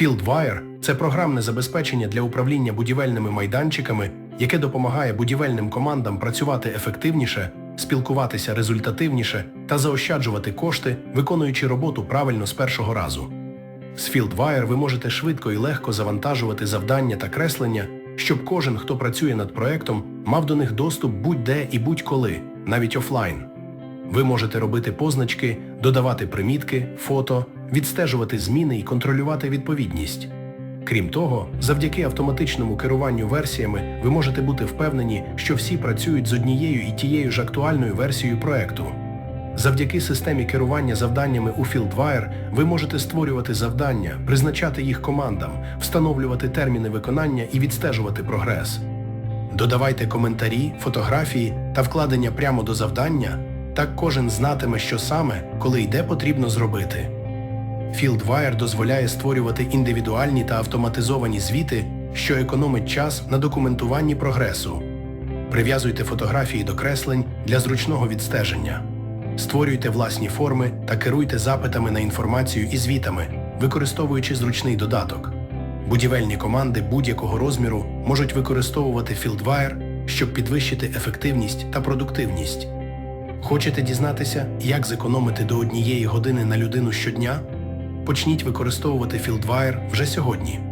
FieldWire – це програмне забезпечення для управління будівельними майданчиками, яке допомагає будівельним командам працювати ефективніше, спілкуватися результативніше та заощаджувати кошти, виконуючи роботу правильно з першого разу. З FieldWire ви можете швидко і легко завантажувати завдання та креслення, щоб кожен, хто працює над проектом, мав до них доступ будь-де і будь-коли, навіть офлайн. Ви можете робити позначки, додавати примітки, фото, відстежувати зміни і контролювати відповідність. Крім того, завдяки автоматичному керуванню версіями ви можете бути впевнені, що всі працюють з однією і тією ж актуальною версією проекту. Завдяки системі керування завданнями у FieldWire ви можете створювати завдання, призначати їх командам, встановлювати терміни виконання і відстежувати прогрес. Додавайте коментарі, фотографії та вкладення прямо до завдання, так кожен знатиме, що саме, коли йде потрібно зробити. FieldWire дозволяє створювати індивідуальні та автоматизовані звіти, що економить час на документуванні прогресу. Прив'язуйте фотографії до креслень для зручного відстеження. Створюйте власні форми та керуйте запитами на інформацію і звітами, використовуючи зручний додаток. Будівельні команди будь-якого розміру можуть використовувати FieldWire, щоб підвищити ефективність та продуктивність. Хочете дізнатися, як зекономити до однієї години на людину щодня? Почніть використовувати FieldWire вже сьогодні.